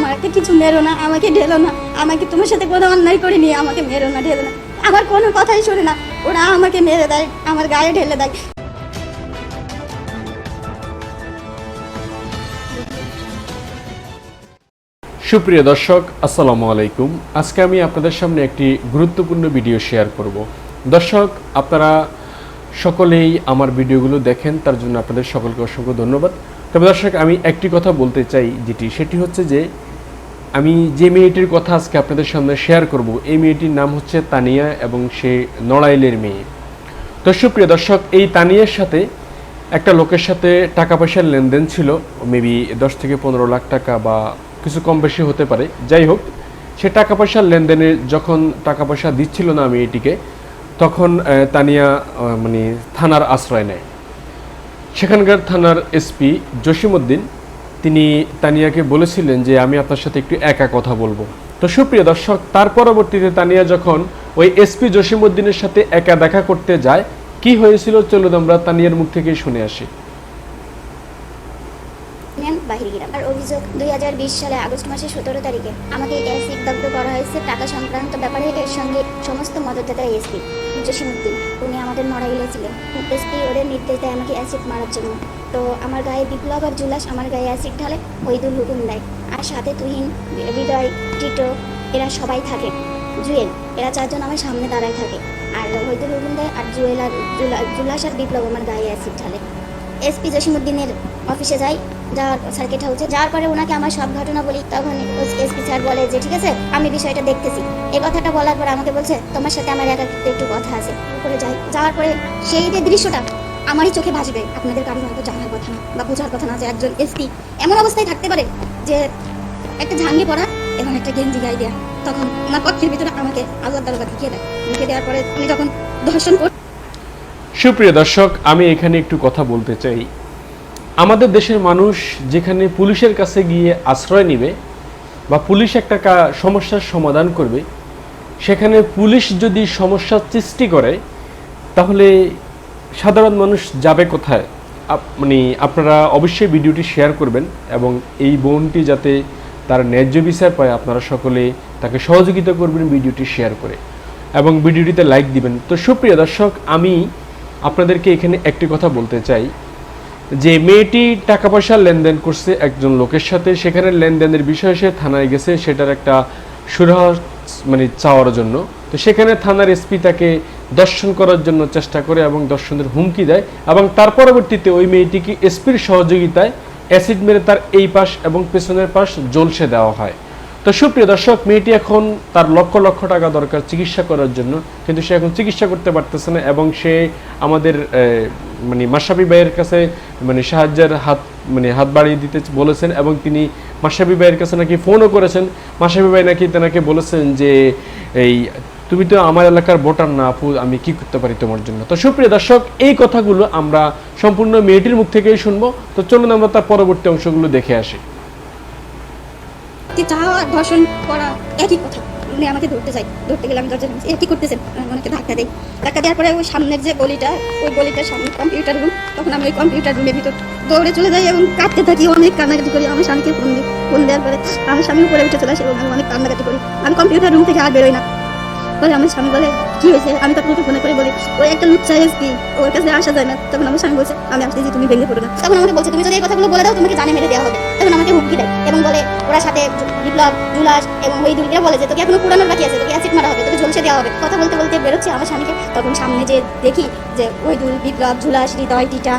আমাকে কিছু মেরো না, আমাকে ঢেলো না। আমাকে তোমার সাথে কোনো অন্যায় করিনি, আমাকে মেরো না, ঢেলো না। আমার কোনো কথাই শুনে না। ওরা আমাকে মেরে দেয়, আমার গায়ে ঢেলে দেয়। সুপ্রিয় দর্শক, আসসালামু আলাইকুম। আজকে আমি আপনাদের সামনে একটি গুরুত্বপূর্ণ ভিডিও শেয়ার করব। দর্শক, আপনারা সকলেই আমার ভিডিওগুলো দেখেন, তার জন্য আপনাদের সকলকে অসংখ্য ধন্যবাদ। তবে দর্শক, আমি একটি কথা বলতে চাই যেটি, সেটি হচ্ছে যে আমি যে মেয়েটির কথা আজকে আপনাদের সামনে শেয়ার করব, এই মেয়েটির নাম হচ্ছে তানিয়া এবং সে নড়াইলের মেয়ে। সুপ্রিয় দর্শক, এই তানিয়ার সাথে একটা লোকের সাথে টাকা পয়সার লেনদেন ছিল মেবি দশ থেকে পনেরো লাখ টাকা বা কিছু কম বেশি হতে পারে। যাই হোক, সে টাকা পয়সার লেনদেনে যখন টাকা পয়সা দিচ্ছিল না মেয়েটিকে, তখন তানিয়া মানে থানার আশ্রয় নেয়। সেখানকার থানার এসপি জসিমউদ্দিন তিনি তানিয়াকে বলেছিলেন যে আমি আপনার সাথে একটু একা কথা বলব। তো সুপ্রিয় দর্শক, তার পরবর্তীতে তানিয়া যখন ওই এসপি জসিমউদ্দিনের সাথে একা দেখা করতে যায়, কি হয়েছিল? চলুন আমরা তানিয়ার মুখ থেকে শুনে আসি। আর অভিযোগ দুই হাজার বিশ সালে আগস্ট মাসের সতেরো তারিখে। আমাকে অ্যাসিড দগ্ধ করা হয়েছে টাকা সংক্রান্ত ব্যাপারে এর সঙ্গে সমস্ত মদতদাতা এসপি জসিমুদ্দিন উনি আমাদের নড়াইলে ছিলেন। এসপি ওদের নির্দেশ দেয় আমাকে অ্যাসিড মারার জন্য। তো আমার গায়ে বিপ্লব আর জুলাস, আমার গায়ে অ্যাসিড ঢালে ওইদুল হুকুম দেয়। আর সাথে তুহিন, হৃদয়, টিটো, এরা সবাই থাকে। জুয়েল, এরা চারজন আমার সামনে দাঁড়ায় থাকে। আর ওইদুল হুকুম দেয় আর জুয়েল আর জুলা- জুলাস আর বিপ্লব আমার গায়ে অ্যাসিড ঢালে। এসপি জসিমুদ্দিনের অফিসে যাই। যাওয়ার সার্কিট হাউসে যাওয়ার পরে ওনাকে আমার সব ঘটনা বলি, তখন এসপি স্যার বলে যে, ঠিক আছে, আমি বিষয়টা দেখতেছি। এই কথাটা বলার পর আমাকে বলছে, তোমার সাথে আমার একা একটু কথা আছে। করে যাই, যাওয়ার পরে সেই যে দৃশ্যটা, আমারই চোখে ভাসবে। আপনাদের কারণ হয়তো জানার কথা না বা বোঝার কথা না যে একজন এসপি এমন অবস্থায় থাকতে পারে যে একটা ঝাঙ্গি পরা এবং একটা গেঞ্জি গায়ে দেয়া। তখন ওনার পক্ষের ভিতরে আমাকে আল্লাহ তালা ঢুকিয়ে দেয়। ঢুকিয়ে দেওয়ার পরে উনি তখন ধর্ষণ করে সুপ্রিয় দর্শক, আমি এখানে একটু কথা বলতে চাই। আমাদের দেশের মানুষ যেখানে পুলিশের কাছে গিয়ে আশ্রয় নেবে বা পুলিশ একটা সমস্যার সমাধান করবে, সেখানে পুলিশ যদি সমস্যার সৃষ্টি করে, তাহলে সাধারণ মানুষ যাবে কোথায়? মানে আপনারা অবশ্যই ভিডিওটি শেয়ার করবেন এবং এই বোনটি যাতে তার ন্যায্য বিচার পায়, আপনারা সকলে তাকে সহযোগিতা করবেন ভিডিওটি শেয়ার করে এবং ভিডিওটিতে লাইক দিবেন। তো সুপ্রিয় দর্শক, আমি আপনাদেরকে এখানে একটি কথা বলতে চাই। যে মেয়েটি টাকা পয়সা লেনদেন করছে একজন লোকের সাথে, সেখানে লেনদেনের বিষয়ে সে থানায় গেছে, সেটার একটা সুরাহ মানে চাওয়ার জন্য। তো সেখানে থানার এসপি তাকে দর্শন করার জন্য চেষ্টা করে এবং দর্শনের হুমকি দেয় এবং তার পরবর্তীতে ওই মেয়েটিকে এসপির সহযোগিতায় অ্যাসিড মেরে তার এই পাশ এবং পেছনের পাশ জলসে দেওয়া হয়। তো সুপ্রিয় দর্শক, মেয়েটি এখন তার লক্ষ লক্ষ টাকা দরকার চিকিৎসা করার জন্য, কিন্তু সে এখন চিকিৎসা করতে পারতেছে না এবং সে আমাদের মানে মাসাবি ভাইয়ের কাছে মানে সাহায্যের হাত মানে হাত বাড়িয়ে দিতে বলেছেন এবং তিনি মাসাবি ভাইয়ের কাছে নাকি ফোনও করেছেন। মাসাবি ভাই নাকি তেনাকে বলেছেন যে, এই, তুমি তো আমার এলাকার ভোটার না আপু, আমি কি করতে পারি তোমার জন্য? তো সুপ্রিয় দর্শক, এই কথাগুলো আমরা সম্পূর্ণ মেয়েটির মুখ থেকেই শুনব। তো চলুন আমরা তার পরবর্তী অংশগুলো দেখে আসি। যে যা ধর্ষণ করা, একই কথা। উনি আমাকে ধরতে চাই ধরতে গেলে আমি দরজা ভাঙছি করতেছেন ওনাকে ধাক্কা দেয় ধাক্কা দেওয়ার পরে ওই সামনের যে গলিটা, ওই গলিটার সামনে কম্পিউটার রুম তখন আমি ওই কম্পিউটার রুমের ভিতর দৌড়ে চলে যাই এবং কাঁদতে থাকি, অনেক কান্নাকাটি করি। আমার স্বামীকে ফোন দিই। ফোন দেওয়ার পরে আমার স্বামী উপরে উঠে চলে আসে এবং আমি অনেক কান্নাকাটি করি। আমি কম্পিউটার রুম থেকে আর বেরোই না। পরে আমার স্বামী বলে, কি হয়েছে? আমি তখন ওকে ফোনে করে বলি, ওই একটা লুচ্চা এসপি ওর কাছে আসা যায় না। তখন আমার স্বামী বলছে, আমি আসতেছি তুমি ভেঙে পড়ো না। তখন আমাকে বলছে, তুমি যদি এই কথাগুলো বলে দাও, তোমাকে জানে মেরে দেওয়া হবে। তখন আমাকে হুমকি দেয় এবং বলে, ওরা সাথে বিপ্লব, জুলাস এবং ওই দুর্গা বলে যে, তোকে এখনও পুরানোর বাকি আছে, তোকে অ্যাসিড মারা হবে, তোকে ঝলসে দেওয়া হবে। কথা বলতে বলতে বেরোচ্ছে আমার স্বামীকে। তখন সামনে যে দেখি যে ওই দুল, বিপ্লব, জুলাস, হৃদয়, টিটা,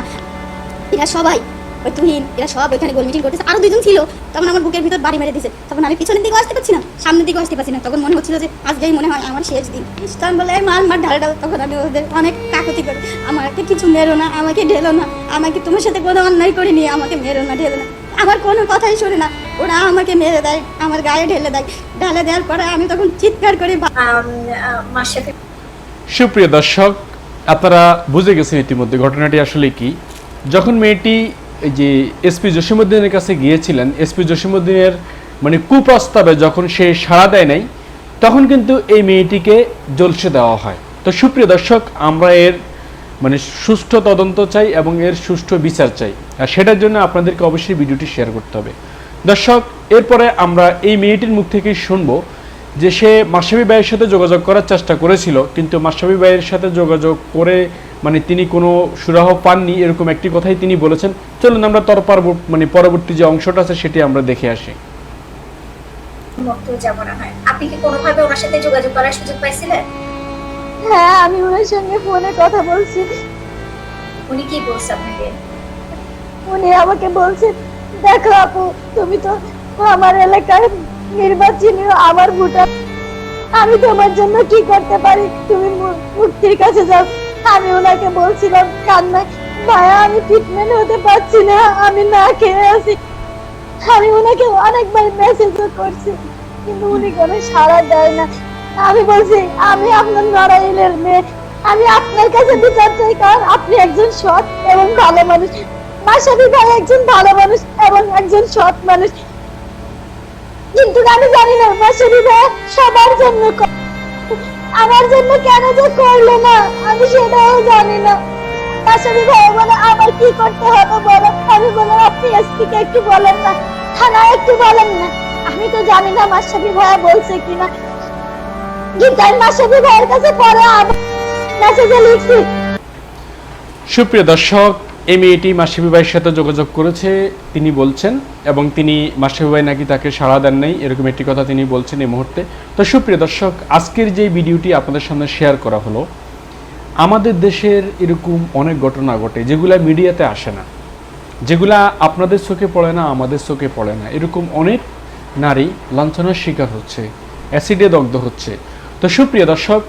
এরা সবাই ওই তুহিন এরা সব এখানে গোল মিটিং করতেছে। আরও দুজন ছিল তখন আমার বুকের ভিতর বাড়ি মেরে দিছে। তখন আমি পিছনের দিকে আসতে পারছি না সামনের দিকে আসতে পারছি না। তখন মনে হচ্ছিল যে আজকেই মনে হয় আমার শেষ দিন। তখন বলে মার মার ঢাল ঢাল তখন আমি ওদের অনেক কাকতি করি। আমাকে কিছু মেরো না আমাকে ঢেলো না। আমাকে তোমার সাথে কোনো অন্যায় করিনি আমাকে মেরো না ঢেলো না। আমার কোনো কথাই শোনে না। ওরা আমাকে মেরে দেয় আমার গায়ে ঢেলে দেয়। ঢালে দেওয়ার পরে আমি তখন চিৎকার করি বা- মার সাথে সুপ্রিয় দর্শক আপনারা বুঝে গেছেন ইতিমধ্যে ঘটনাটি আসলে কি। যখন মেয়েটি যে এসপি জসিমুদ্দিনের কাছে গিয়েছিলেন এসপি জসিমুদ্দিনের মানে কুপ্রস্তাবে যখন সে সাড়া দেয় নাই, তখন কিন্তু এই মেয়েটিকে জলসে দেওয়া হয়। তো সুপ্রিয় দর্শক, আমরা এর মানে সুষ্ঠু তদন্ত চাই এবং এর সুষ্ঠু বিচার চাই। আর সেটার জন্য আপনাদেরকে অবশ্যই ভিডিওটি শেয়ার করতে হবে। দর্শক, এরপরে আমরা এই মেয়েটির মুখ থেকেই শুনব যে সে মাসাবি ভাইয়ের সাথে যোগাযোগ করার চেষ্টা করেছিল, কিন্তু মাসাবি ভাইয়ের সাথে যোগাযোগ করে মানে তিনি কোনো সুরাহ পাননি এরকম একটি কথাই তিনি বলেছেন। চলুন আমরা তর মানে পরবর্তী যে অংশটা আছে সেটি আমরা দেখে আসি। মুক্ত যাব না হয়। আপনি কি কোনোভাবে ওনার সাথে যোগাযোগ করার সুযোগ পাইছিলেন? হ্যাঁ আমি ওনার সঙ্গে ফোনে কথা বলছি। উনি কি বলছে আপনাকে? উনি আমাকে বলছে দেখো আপু তুমি তো আমার এলাকার নির্বাচনী আমার ভোটার। আমি তোমার জন্য কি করতে পারি? তুমি মুক্তির কাছে যাও। আমি ওনাকে বলছিলাম, কান্নায়, ভাইয়া, আমি ট্রিটমেন্ট হতে পারছি না, আমি না খেয়ে আছি। আমি ওনাকে অনেকবার মেসেজও করছি, কিন্তু উনি কোনো সাড়া দেয় না। আমি বলছি, আমি আপনার নড়াইলের মেয়ে। আমি আপনার কাছে বিচার চাই, কারণ আপনি একজন সৎ এবং ভালো মানুষ। মাসাবি ভাই একজন ভালো মানুষ এবং একজন সৎ মানুষ। কিন্তু আমি জানি না মাসাবি ভাই সবার জন্য করে। আমার জন্য কেন যে করল না, আমি সেটাও জানি না। বলে, আমার কি করতে হবে বলো? আমি আপনি এসপি কে একটু বলেন না, থানায় একটু বলেন না। আমি তো জানি না মাসাবি বলছে কিনা। কিন্তু আমি মাসাবি ভাইয়ের কাছে পরে মেসেজে লিখছি। সুপ্রিয় দর্শক এই মেয়েটি মাসিবি ভাইয়ের সাথে যোগাযোগ করেছে, তিনি বলছেন, এবং তিনি মাসিবি ভাই নাকি তাকে সাড়া দেন নাই, এরকম একটি কথা তিনি বলছেন এই মুহূর্তে। তো সুপ্রিয় দর্শক, আজকের যে ভিডিওটি আপনাদের সামনে শেয়ার করা হলো, আমাদের দেশের এরকম অনেক ঘটনা ঘটে, যেগুলা মিডিয়াতে আসে না, যেগুলা আপনাদের চোখে পড়ে না, আমাদের চোখে পড়ে না। এরকম অনেক নারী লাঞ্ছনার শিকার হচ্ছে, অ্যাসিডে দগ্ধ হচ্ছে। তো সুপ্রিয় দর্শক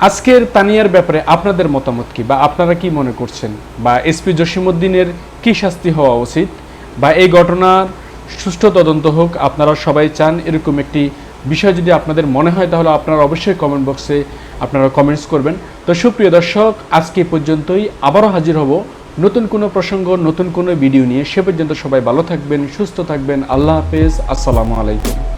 আজকের তানিয়ার ব্যাপারে আপনাদের মতামত কি? বা আপনারা কি মনে করছেন? বা এসপি জসিমউদ্দিনের কি শাস্তি হওয়া উচিত? বা এই ঘটনার সুষ্ঠু তদন্ত হোক, আপনারা সবাই চান এরকম একটি বিষয় যদি আপনাদের মনে হয়, তাহলে আপনারা অবশ্যই কমেন্ট বক্সে আপনারা কমেন্টস করবেন। তো সুপ্রিয় দর্শক, আজকে পর্যন্তই। আবারও হাজির হব নতুন কোনো প্রসঙ্গ, নতুন কোনো ভিডিও নিয়ে। সে পর্যন্ত সবাই ভালো থাকবেন, সুস্থ থাকবেন। আল্লাহ হাফেজ। আসসালামু আলাইকুম।